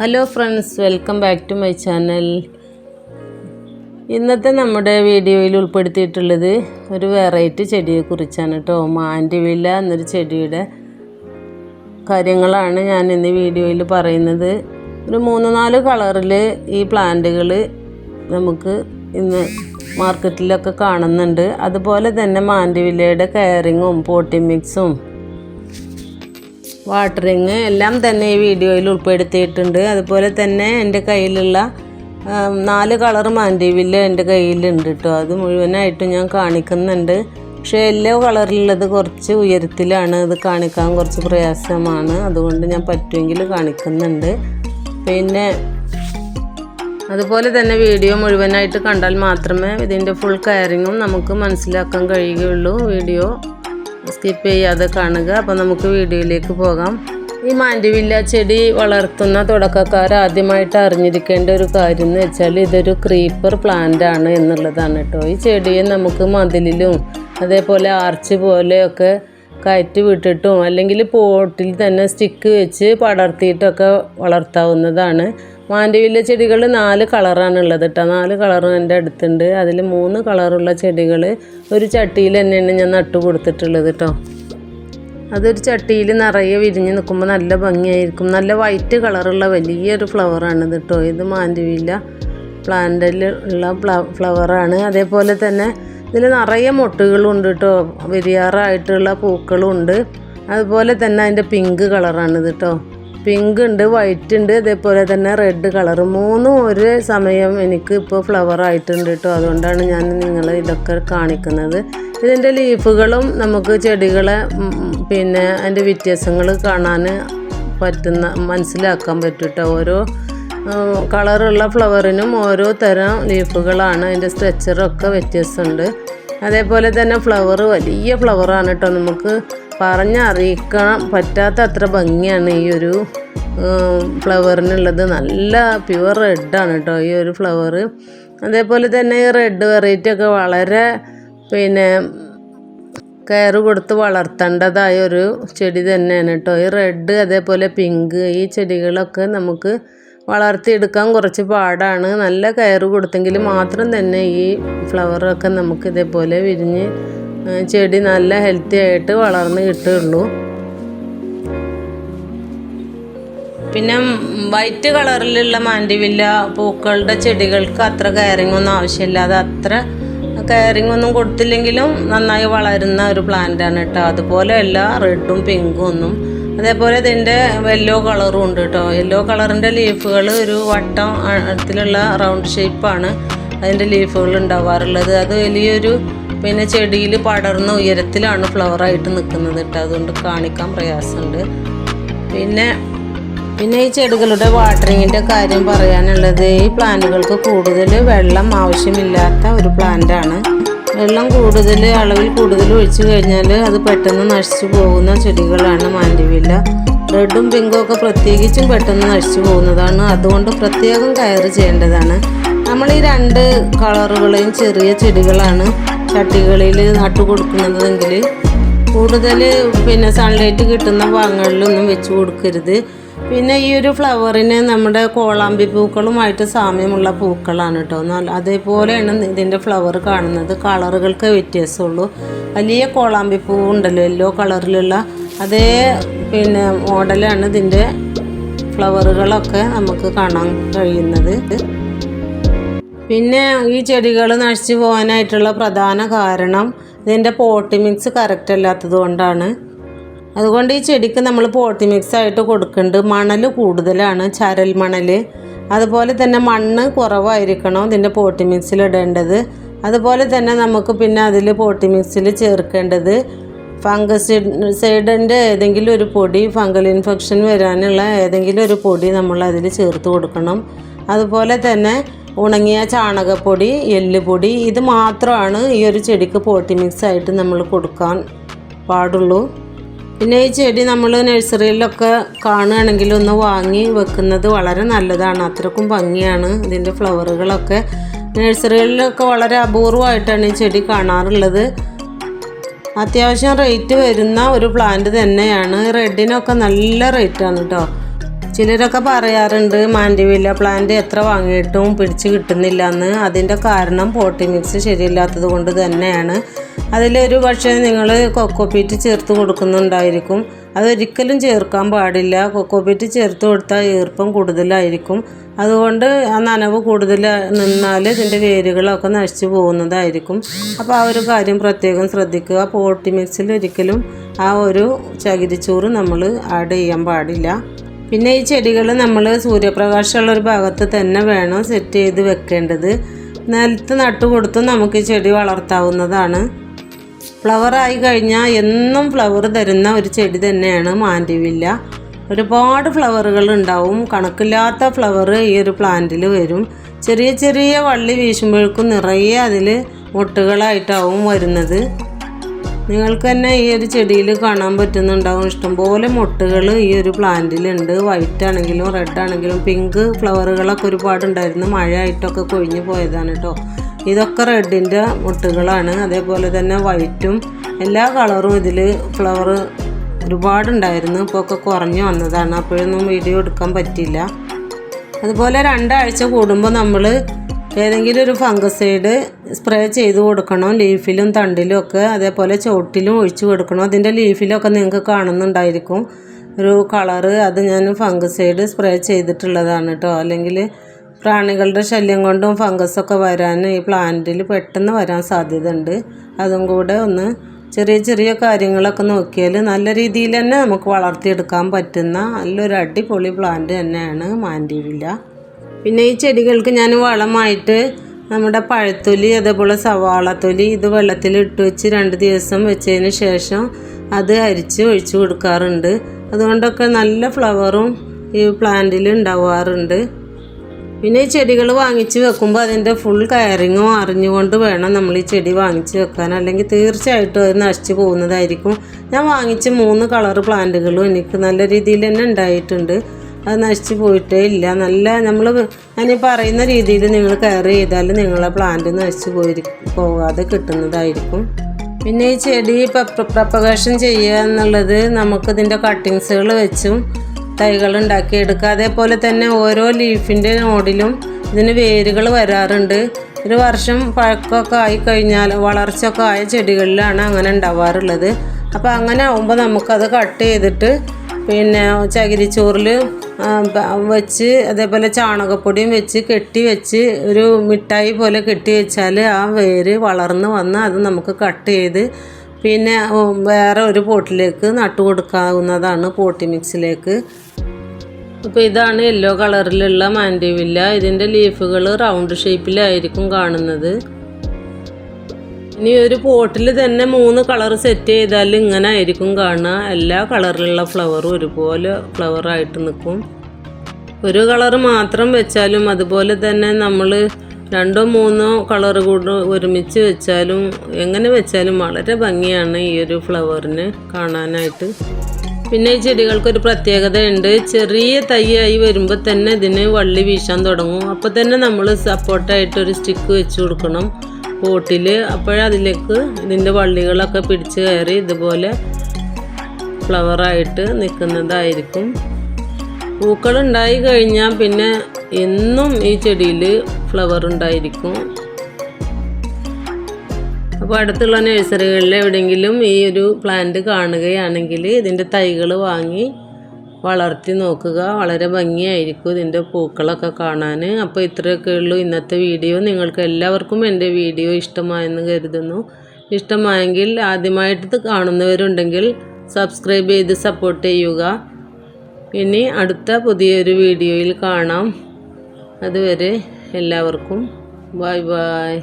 Hello friends welcome back to my channel ഇന്നത്തെ നമ്മുടെ വീഡിയോയിൽ ഉൾപ്പെടുത്തിയിട്ടുള്ളത് ഒരു വെറൈറ്റി ചെടിയെ കുറിച്ചാണ് കേട്ടോ. മാൻഡിവില്ല എന്നൊരു ചെടിയുടെ കാര്യങ്ങളാണ് ഞാൻ ഇന്ന് വീഡിയോയിൽ പറയുന്നത്. ഒരു മൂന്ന് നാല് കളറിൽ ഈ പ്ലാന്റുകൾ നമുക്ക് ഇന്ന് മാർക്കറ്റിലൊക്കെ കാണുന്നുണ്ട്. അതുപോലെ തന്നെ മാൻഡിവില്ലയുടെ കെയറിങ്ങും പോട്ടി മിക്സും വാട്ടറിങ് എല്ലാം തന്നെ ഈ വീഡിയോയിൽ ഉൾപ്പെടുത്തിയിട്ടുണ്ട്. അതുപോലെ തന്നെ എന്റെ കയ്യിലുള്ള നാല് കളർ മാൻഡീവില്ല എന്റെ കയ്യിലുണ്ട് കേട്ടോ അത് മുഴുവനായിട്ട് ഞാൻ കാണിക്കുന്നുണ്ട്. പക്ഷേ യെല്ലോ കളറിലുള്ളത് കുറച്ച് ഉയരത്തിലാണ്. അത് കാണിക്കാൻ കുറച്ച് പ്രയാസമാണ്. അതുകൊണ്ട് ഞാൻ പറ്റുമെങ്കിൽ കാണിക്കുന്നുണ്ട്. പിന്നെ അതുപോലെ തന്നെ വീഡിയോ മുഴുവനായിട്ട് കണ്ടാൽ മാത്രമേ ഇതിന്റെ ഫുൾ കയറിങ്ങും നമുക്ക് മനസ്സിലാക്കാൻ കഴിയുകയുള്ളൂ. വീഡിയോ സ്കിപ്പ് ചെയ്യാതെ കാണുക. അപ്പോൾ നമുക്ക് വീഡിയോയിലേക്ക് പോകാം. ഈ മാൻഡിവില്ല ചെടി വളർത്തുന്ന തുടക്കക്കാർ ആദ്യമായിട്ട് അറിഞ്ഞിരിക്കേണ്ട ഒരു കാര്യം എന്ന് വെച്ചാൽ ഇതൊരു ക്രീപ്പർ പ്ലാന്റ് ആണ് എന്നുള്ളതാണ് കേട്ടോ. ഈ ചെടിയെ നമുക്ക് മതിലിലും അതേപോലെ ആർച്ച് പോലെയൊക്കെ കയറ്റി വിട്ടിട്ടും അല്ലെങ്കിൽ പോട്ടിൽ തന്നെ സ്റ്റിക്ക് വെച്ച് പടർത്തിയിട്ടൊക്കെ വളർത്താവുന്നതാണ്. മാൻഡവില്ല ചെടികൾ നാല് കളറാണ് ഉള്ളത് കേട്ടോ നാല് കളറും എന്റെ അടുത്തുണ്ട്. അതിൽ മൂന്ന് കളറുള്ള ചെടികൾ ഒരു ചട്ടിയിൽ തന്നെയാണ് ഞാൻ നട്ടു കൊടുത്തിട്ടുള്ളത് കേട്ടോ അതൊരു ചട്ടിയിൽ നിറയെ വിരിഞ്ഞ് നിൽക്കുമ്പോൾ നല്ല ഭംഗിയായിരിക്കും. നല്ല വൈറ്റ് കളറുള്ള വലിയൊരു ഫ്ലവറാണ് ഇത് കേട്ടോ ഇത് മാൻഡവില്ല പ്ലാന്റിൽ ഉള്ള ഫ്ലവറാണ് അതേപോലെ തന്നെ ഇതിൽ നിറയെ മൊട്ടുകളുണ്ട് കേട്ടോ വിരിയാറായിട്ടുള്ള പൂക്കളും ഉണ്ട്. അതുപോലെ തന്നെ അതിന്റെ പിങ്ക് കളറാണിത് കേട്ടോ പിങ്ക് ഉണ്ട് വൈറ്റ് ഉണ്ട് അതേപോലെ തന്നെ റെഡ് കളർ മൂന്നും ഒരു സമയം എനിക്ക് ഇപ്പോൾ ഫ്ലവർ ആയിട്ടുണ്ട് കേട്ടോ അതുകൊണ്ടാണ് ഞാൻ നിങ്ങൾ ഇതൊക്കെ കാണിക്കുന്നത്. ഇതിന്റെ ലീഫുകളും നമുക്ക് ചെടികളെ പിന്നെ അതിന്റെ വ്യത്യാസങ്ങൾ കാണാൻ പറ്റുന്ന മനസ്സിലാക്കാൻ പറ്റും കേട്ടോ ഓരോ കളറുള്ള ഫ്ലവറിനും ഓരോ തരം ലീഫുകളാണ് അതിന്റെ സ്ട്രെച്ചറൊക്കെ വ്യത്യാസമുണ്ട്. അതേപോലെ തന്നെ ഫ്ലവർ വലിയ ഫ്ലവറാണ് കേട്ടോ നമുക്ക് പറഞ്ഞറിയിക്കാൻ പറ്റാത്ത അത്ര ഭംഗിയാണ് ഈ ഒരു ഫ്ലവറിനുള്ളത്. നല്ല പ്യുവർ റെഡാണ് കേട്ടോ ഈ ഒരു ഫ്ലവർ. അതേപോലെ തന്നെ ഈ റെഡ് വെറൈറ്റി ഒക്കെ വളരെ പിന്നെ കെയർ കൊടുത്ത് വളർത്തേണ്ടതായ ഒരു ചെടി തന്നെയാണ് കേട്ടോ ഈ റെഡ് അതേപോലെ പിങ്ക് ഈ ചെടികളൊക്കെ നമുക്ക് വളർത്തിയെടുക്കാൻ കുറച്ച് പാടാണ്. നല്ല കയറ് കൊടുത്തെങ്കിൽ മാത്രം തന്നെ ഈ ഫ്ലവറൊക്കെ നമുക്ക് ഇതേപോലെ വിരിഞ്ഞ് ചെടി നല്ല ഹെൽത്തി ആയിട്ട് വളർന്ന് കിട്ടുള്ളൂ പിന്നെ വൈറ്റ് കളറിലുള്ള മാൻഡിവില്ല പൂക്കളുടെ ചെടികൾക്ക് അത്ര കെയറിംഗ് ഒന്നും ആവശ്യമില്ല. അത് അത്ര കെയറിംഗ് ഒന്നും കൊടുത്തില്ലെങ്കിലും നന്നായി വളരുന്ന ഒരു പ്ലാന്റ് ആണ് കേട്ടോ. അതുപോലെയല്ല റെഡും പിങ്കും ഒന്നും. അതേപോലെ ഇതിന്റെ യെല്ലോ കളറും ഉണ്ട് കേട്ടോ. യെല്ലോ കളറിന്റെ ലീഫുകൾ ഒരു വട്ടം അടുത്തിലുള്ള റൗണ്ട് ഷേപ്പാണ് അതിന്റെ ലീഫുകൾ ഉണ്ടാവാറുള്ളത്. അത് വലിയൊരു പിന്നെ ചെടിയിൽ പടർന്ന ഉയരത്തിലാണ് ഫ്ലവറായിട്ട് നിൽക്കുന്നത് കേട്ടോ. അതുകൊണ്ട് കാണിക്കാൻ പ്രയാസമുണ്ട്. പിന്നെ പിന്നെ ഈ ചെടികളുടെ വാട്ടറിങ്ങിന്റെ കാര്യം പറയാനുള്ളത് ഈ പ്ലാന്റുകൾക്ക് കൂടുതൽ വെള്ളം ആവശ്യമില്ലാത്ത ഒരു പ്ലാന്റാണ് വെള്ളം കൂടുതൽ അളവിൽ കൂടുതൽ ഒഴിച്ചു കഴിഞ്ഞാൽ അത് പെട്ടെന്ന് നശിച്ചു പോകുന്ന ചെടികളാണ് മാൻഡിവില്ല റെഡും പിങ്കും ഒക്കെ പ്രത്യേകിച്ചും പെട്ടെന്ന് നശിച്ചു പോകുന്നതാണ്. അതുകൊണ്ട് പ്രത്യേകം കയറ് ചെയ്യേണ്ടതാണ്. നമ്മൾ ഈ രണ്ട് കളറുകളെയും ചെറിയ ചെടികളാണ് ചട്ടികളിൽ നട്ടു കൊടുക്കുന്നതെങ്കിൽ കൂടുതൽ പിന്നെ സൺലൈറ്റ് കിട്ടുന്ന ഭാഗങ്ങളിലൊന്നും വെച്ച് കൊടുക്കരുത്. പിന്നെ ഈ ഒരു ഫ്ലവറിന് നമ്മുടെ കോളാമ്പി പൂക്കളുമായിട്ട് സാമ്യമുള്ള പൂക്കളാണ് കേട്ടോ. നല്ല അതേപോലെയാണ് ഇതിന്റെ ഫ്ലവർ കാണുന്നത്. കളറുകൾക്ക് വ്യത്യാസമുള്ളൂ. വലിയ കോളാമ്പി പൂ ഉണ്ടല്ലോ യെല്ലോ കളറിലുള്ള അതേ പിന്നെ മോഡലാണ് ഇതിന്റെ ഫ്ലവറുകളൊക്കെ നമുക്ക് കാണാൻ കഴിയുന്നത്. പിന്നെ ഈ ചെടികൾ നശിച്ചു പോകാനായിട്ടുള്ള പ്രധാന കാരണം ഇതിന്റെ പോട്ടി മിക്സ് കറക്റ്റ് അല്ലാത്തത് കൊണ്ടാണ്. അതുകൊണ്ട് ഈ ചെടിക്ക് നമ്മൾ പോട്ടി മിക്സ് ആയിട്ട് കൊടുക്കുന്നുണ്ട് മണൽ കൂടുതലാണ് ചരൽ മണൽ അതുപോലെ തന്നെ മണ്ണ് കുറവായിരിക്കണം ഇതിന്റെ പോട്ടി മിക്സിൽ ഇടേണ്ടത്. അതുപോലെ തന്നെ നമുക്ക് പിന്നെ അതിൽ പോട്ടി മിക്സിൽ ചേർക്കേണ്ടത് ഫംഗസ് സൈഡിന്റെ ഏതെങ്കിലും ഒരു പൊടി ഫംഗൽ ഇൻഫെക്ഷൻ വരാനുള്ള ഏതെങ്കിലും ഒരു പൊടി നമ്മൾ അതിൽ ചേർത്ത് കൊടുക്കണം. അതുപോലെ തന്നെ ഉണങ്ങിയ ചാണകപ്പൊടി എല്ലുപൊടി ഇത് മാത്രമാണ് ഈ ഒരു ചെടിക്ക് പോട്ടി മിക്സ് ആയിട്ട് നമ്മൾ കൊടുക്കാൻ പാടുള്ളൂ. പിന്നെ ഈ ചെടി നമ്മൾ നഴ്സറിയിലൊക്കെ കാണുകയാണെങ്കിൽ ഒന്ന് വാങ്ങി വെക്കുന്നത് വളരെ നല്ലതാണ്. അത്രക്കും ഭംഗിയാണ് ഇതിന്റെ ഫ്ലവറുകളൊക്കെ. നഴ്സറികളിലൊക്കെ വളരെ അപൂർവമായിട്ടാണ് ഈ ചെടി കാണാറുള്ളത്. അത്യാവശ്യം റേറ്റ് വരുന്ന ഒരു പ്ലാന്റ് തന്നെയാണ്. റെഡിനൊക്കെ നല്ല റേറ്റാണ് കേട്ടോ ചിലരൊക്കെ പറയാറുണ്ട് മാൻഡിവില്ല പ്ലാന്റ് എത്ര വാങ്ങിയിട്ടും പിടിച്ച് കിട്ടുന്നില്ല എന്ന് അതിന്റെ കാരണം പോട്ടി മിക്സ് ശരിയല്ലാത്തത് കൊണ്ട് തന്നെയാണ്. അതിലൊരു പക്ഷേ നിങ്ങൾ കൊക്കോപ്പീറ്റ് ചേർത്ത് കൊടുക്കുന്നുണ്ടായിരിക്കും. അതൊരിക്കലും ചേർക്കാൻ പാടില്ല. കൊക്കോപ്പീറ്റ് ചേർത്ത് കൊടുത്താൽ ഈർപ്പം കൂടുതലായിരിക്കും. അതുകൊണ്ട് ആ നനവ് കൂടുതൽ നിന്നാൽ ഇതിന്റെ വേരുകളൊക്കെ നശിച്ചു പോകുന്നതായിരിക്കും. അപ്പോൾ ആ ഒരു കാര്യം പ്രത്യേകം ശ്രദ്ധിക്കുക. പോട്ടി മിക്സിൽ ഒരിക്കലും ആ ഒരു ചകിരിച്ചോറ് നമ്മൾ ആഡ് ചെയ്യാൻ പാടില്ല. പിന്നെ ഈ ചെടികൾ നമ്മൾ സൂര്യപ്രകാശമുള്ള ഒരു ഭാഗത്ത് തന്നെ വേണം സെറ്റ് ചെയ്ത് വെക്കേണ്ടത്. നിലത്ത് നട്ടു കൊടുത്തും നമുക്ക് ഈ ചെടി വളർത്താവുന്നതാണ്. ഫ്ലവറായി കഴിഞ്ഞാൽ എന്നും ഫ്ലവർ തരുന്ന ഒരു ചെടി തന്നെയാണ് മാൻഡിവില്ല. ഒരുപാട് ഫ്ലവറുകൾ ഉണ്ടാവും. കണക്കില്ലാത്ത ഫ്ലവർ ഈ ഒരു പ്ലാന്റിൽ വരും. ചെറിയ ചെറിയ വള്ളി വീശുമ്പോഴേക്കും നിറയെ അതിൽ മുട്ടുകളായിട്ടാവും വരുന്നത്. നിങ്ങൾക്ക് തന്നെ ഈ ഒരു ചെടിയിൽ കാണാൻ പറ്റുന്നുണ്ടാവും. ഇഷ്ടംപോലെ മുട്ടുകൾ ഈ ഒരു പ്ലാന്റിലുണ്ട്. വൈറ്റ് ആണെങ്കിലും റെഡ് ആണെങ്കിലും പിങ്ക് ഫ്ലവറുകളൊക്കെ ഒരുപാട് ഉണ്ടായിരുന്നു മഴയായിട്ടൊക്കെ കൊഴിഞ്ഞു പോയതാണ് കേട്ടോ ഇതൊക്കെ റെഡിന്റെ മുട്ടുകളാണ്. അതേപോലെ തന്നെ വൈറ്റും എല്ലാ കളറും ഇതിൽ ഫ്ലവർ ഒരുപാടുണ്ടായിരുന്നു. ഇപ്പോൾ ഒക്കെ കുറഞ്ഞു വന്നതാണ്. അപ്പോഴൊന്നും വീഡിയോ എടുക്കാൻ പറ്റില്ല അതുപോലെ രണ്ടാഴ്ച കൂടുമ്പോൾ നമ്മൾ ഏതെങ്കിലും ഒരു ഫംഗസൈഡ് സ്പ്രേ ചെയ്ത് കൊടുക്കണം. ലീഫിലും തണ്ടിലും ഒക്കെ അതേപോലെ ചോട്ടിലും ഒഴിച്ചു കൊടുക്കണം. അതിന്റെ ലീഫിലൊക്കെ നിങ്ങൾക്ക് കാണുന്നുണ്ടായിരിക്കും. ഒരു കളറ് അത് ഞാൻ ഫംഗസൈഡ് സ്പ്രേ ചെയ്തിട്ടുള്ളതാണ് കേട്ടോ അല്ലെങ്കിൽ പ്രാണികളുടെ ശല്യം കൊണ്ടും ഫംഗസൊക്കെ വരാൻ ഈ പ്ലാന്റിൽ പെട്ടെന്ന് വരാൻ സാധ്യതയുണ്ട്. അതും കൂടെ ഒന്ന് ചെറിയ ചെറിയ കാര്യങ്ങളൊക്കെ നോക്കിയാൽ നല്ല രീതിയിൽ തന്നെ നമുക്ക് വളർത്തിയെടുക്കാൻ പറ്റുന്ന നല്ലൊരു അടിപൊളി പ്ലാന്റ് തന്നെയാണ് മാൻഡിവില്ല പിന്നെ ഈ ചെടികൾക്ക് ഞാൻ വളമായിട്ട് നമ്മുടെ പഴത്തൊലി അതേപോലെ സവാളത്തൊലി ഇത് വെള്ളത്തിൽ ഇട്ട് വെച്ച് രണ്ട് ദിവസം വെച്ചതിന് ശേഷം അത് അരിച്ച് ഒഴിച്ചു കൊടുക്കാറുണ്ട്. അതുകൊണ്ടൊക്കെ നല്ല ഫ്ലവറും ഈ പ്ലാന്റിൽ ഉണ്ടാവാറുണ്ട്. പിന്നെ ഈ ചെടികൾ വാങ്ങിച്ച് വെക്കുമ്പോൾ അതിന്റെ ഫുൾ കയറിങ്ങും അറിഞ്ഞുകൊണ്ട് വേണം നമ്മൾ ഈ ചെടി വാങ്ങിച്ച് വെക്കാൻ. അല്ലെങ്കിൽ തീർച്ചയായിട്ടും അത് നശിച്ചു പോകുന്നതായിരിക്കും. ഞാൻ വാങ്ങിച്ച് മൂന്ന് കളർ പ്ലാന്റുകളും എനിക്ക് നല്ല രീതിയിൽ തന്നെ ഉണ്ടായിട്ടുണ്ട്. അത് നശിച്ചു പോയിട്ടേ ഇല്ല. നല്ല നമ്മൾ ഞാൻ പറയുന്ന രീതിയിൽ നിങ്ങൾ കെയർ ചെയ്താൽ നിങ്ങളെ പ്ലാന്റ് നശിച്ചു പോയി പോകാതെ കിട്ടുന്നതായിരിക്കും. പിന്നെ ഈ ചെടി പ്രൊപ്പഗേഷൻ ചെയ്യുക എന്നുള്ളത് നമുക്കിതിന്റെ കട്ടിങ്സുകൾ വെച്ചും തൈകൾ ഉണ്ടാക്കിയെടുക്കുക അതേപോലെ തന്നെ ഓരോ ലീഫിന്റെ നോഡിലും ഇതിന് വേരുകൾ വരാറുണ്ട്. ഒരു വർഷം പഴക്കമൊക്കെ ആയി കഴിഞ്ഞാൽ വളർച്ചയൊക്കെ ആയ ചെടികളിലാണ് അങ്ങനെ ഉണ്ടാവാറുള്ളത്. അപ്പോൾ അങ്ങനെ ആകുമ്പോൾ നമുക്കത് കട്ട് ചെയ്തിട്ട് പിന്നെ ചകിരിച്ചോറിൽ വെച്ച് അതേപോലെ ചാണകപ്പൊടിയും വെച്ച് കെട്ടി വെച്ച് ഒരു മിഠായി പോലെ കെട്ടി വെച്ചാൽ ആ വേര് വളർന്ന് വന്ന് അത് നമുക്ക് കട്ട് ചെയ്ത് പിന്നെ വേറെ ഒരു പോട്ടിലേക്ക് നട്ടു കൊടുക്കാവുന്നതാണ് പോട്ടി മിക്സിലേക്ക്. അപ്പോൾ ഇതാണ് യെല്ലോ കളറിലുള്ള മാൻഡിവില്ല. ഇതിന്റെ ലീഫുകൾ റൗണ്ട് ഷേപ്പിലായിരിക്കും കാണുന്നത്. ഇനി ഒരു പോട്ടിൽ തന്നെ മൂന്ന് കളർ സെറ്റ് ചെയ്താൽ ഇങ്ങനെ ആയിരിക്കും കാണുക. എല്ലാ കളറിലുള്ള ഫ്ലവറും ഒരുപോലെ ഫ്ലവറായിട്ട് നിൽക്കും. ഒരു കളർ മാത്രം വെച്ചാലും അതുപോലെ തന്നെ നമ്മൾ രണ്ടോ മൂന്നോ കളർ കൂടെ ഒരുമിച്ച് വെച്ചാലും എങ്ങനെ വെച്ചാലും വളരെ ഭംഗിയാണ് ഈ ഒരു ഫ്ലവറിന് കാണാനായിട്ട്. പിന്നെ ഈ ചെടികൾക്കൊരു പ്രത്യേകത ഉണ്ട് ചെറിയ തൈയായി വരുമ്പോൾ തന്നെ ഇതിന് വള്ളി വീശാൻ തുടങ്ങും. അപ്പോൾ തന്നെ നമ്മൾ സപ്പോർട്ടായിട്ട് ഒരു സ്റ്റിക്ക് വെച്ച് കൊടുക്കണം. പോട്ടിൽ അപ്പോഴതിലേക്ക് ഇതിന്റെ വള്ളികളൊക്കെ പിടിച്ച് കയറി ഇതുപോലെ ഫ്ലവറായിട്ട് നിൽക്കുന്നതായിരിക്കും. പൂക്കൾ ഉണ്ടായി കഴിഞ്ഞാൽ പിന്നെ എന്നും ഈ ചെടിയിൽ ഫ്ലവർ ഉണ്ടായിരിക്കും. അപ്പോൾ അടുത്തുള്ള നഴ്സറികളിൽ എവിടെയെങ്കിലും ഈ ഒരു പ്ലാന്റ് കാണുകയാണെങ്കിൽ ഇതിന്റെ തൈകൾ വാങ്ങി വളർത്തി നോക്കുക. വളരെ ഭംഗിയായിരിക്കും ഇതിന്റെ പൂക്കളൊക്കെ കാണാൻ. അപ്പോൾ ഇത്രയൊക്കെ ഉള്ളൂ ഇന്നത്തെ വീഡിയോ. നിങ്ങൾക്ക് എല്ലാവർക്കും എന്റെ വീഡിയോ ഇഷ്ടമായെന്ന് കരുതുന്നു. ഇഷ്ടമായെങ്കിൽ ആദ്യമായിട്ട് കാണുന്നവരുണ്ടെങ്കിൽ സബ്സ്ക്രൈബ് ചെയ്ത് സപ്പോർട്ട് ചെയ്യുക. ഇനി അടുത്ത പുതിയൊരു വീഡിയോയിൽ കാണാം. അതുവരെ എല്ലാവർക്കും ബായ് ബായ്